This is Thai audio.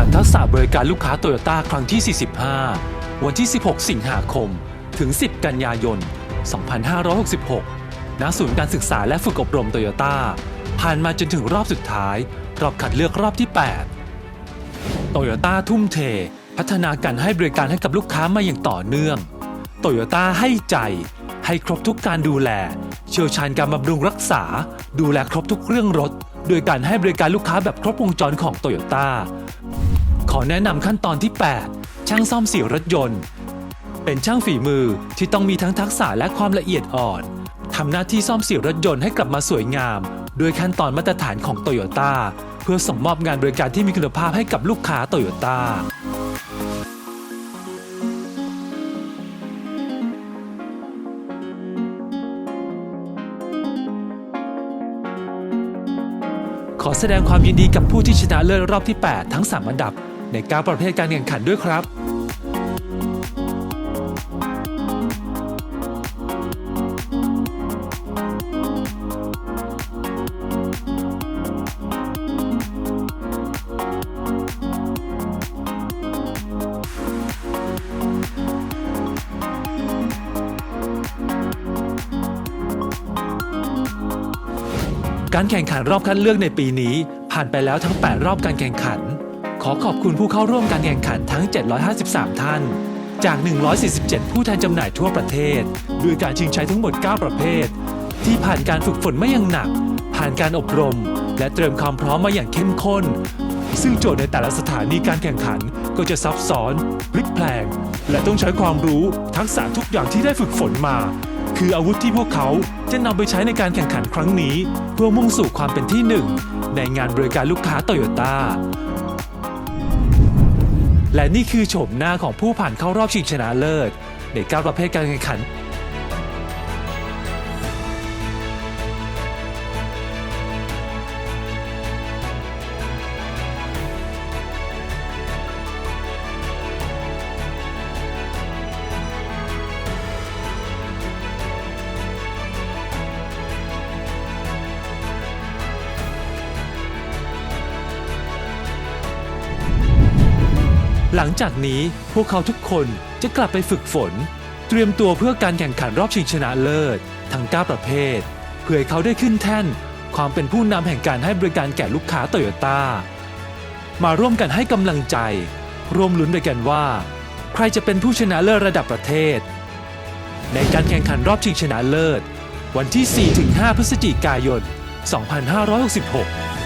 ขันทักษะบริการลูกค้าโตโยต้าครั้งที่ 45 วันที่ 16 สิงหาคม ถึง 10 กันยายน 2566 ณ ศูนย์การศึกษาและฝึกอบรมโตโยต้า ผ่านมาจนถึงรอบสุดท้าย รอบคัดเลือกรอบที่ 8 โตโยต้าทุ่มเท พัฒนาการให้บริการให้กับลูกค้ามาอย่างต่อเนื่อง โตโยต้าให้ใจ ให้ครบทุกการดูแล เชี่ยวชาญการบำรุงรักษา ดูแลครบทุกเรื่องรถโดยการให้บริการลูกค้าแบบครบวงจรของโตโยต้า ขอแนะนำขั้นตอนที่ 8 ช่างซ่อมสีรถยนต์ เป็นช่างฝีมือที่ต้องมีทั้งทักษะและความละเอียดอ่อนทำหน้าที่ซ่อมสีรถยนต์ให้กลับมาสวยงาม ด้วยขั้นตอนมาตรฐานของโตโยต้าเพื่อส่งมอบงานบริการที่มีคุณภาพให้กับลูกค้าโตโยต้าขอแสดงความยินดีกับผู้ที่ชนะเลิศรอบที่ 8 ทั้ง 3 อันดับ ใน9ประเภทการแข่งขันด้วยครับ การแข่งขันรอบคัดเลือกในปีนี้ ผ่านไปแล้วทั้ง 8 รอบการแข่งขัน ขอขอบคุณผู้เข้าร่วมการแข่งขันทั้ง 753 ท่าน จาก 147 ผู้แทนจำหน่ายทั่วประเทศ ด้วยการชิงชัยทั้งหมด 9 ประเภท ที่ผ่านการฝึกฝนมาอย่างหนัก ผ่านการอบรม และเตรียมความพร้อมมาอย่างเข้มข้น ซึ่งโจทย์ในแต่ละสถานีการแข่งขันก็จะซับซ้อนพลิกแพลง และต้องใช้ความรู้ทักษะทุกอย่างที่ได้ฝึกฝนมา คืออาวุธที่พวกเขาจะนำไปใช้ในการแข่งขันครั้งนี้ เพื่อมุ่งสู่ความเป็นที่หนึ่งในงานบริการลูกค้าโตโยต้า และนี่คือโฉมหน้าของผู้ผ่านเข้ารอบชิงชนะเลิศ ใน9ประเภทการแข่งขัน หลังจากนี้พวกเขาทุกคนจะกลับไปฝึกฝน เตรียมตัวเพื่อการแข่งขันรอบชิงชนะเลิศ ทั้ง 9 ประเภท เพื่อให้เขาได้ขึ้นแท่น ความเป็นผู้นำแห่งการให้บริการแก่ลูกค้าโตโยต้ามาร่วมกันให้กำลังใจ ร่วมลุ้นด้วยกันว่า ใครจะเป็นผู้ชนะเลิศระดับประเทศ ในการแข่งขันรอบชิงชนะเลิศ วันที่ 4-5 พฤศจิกายน 2566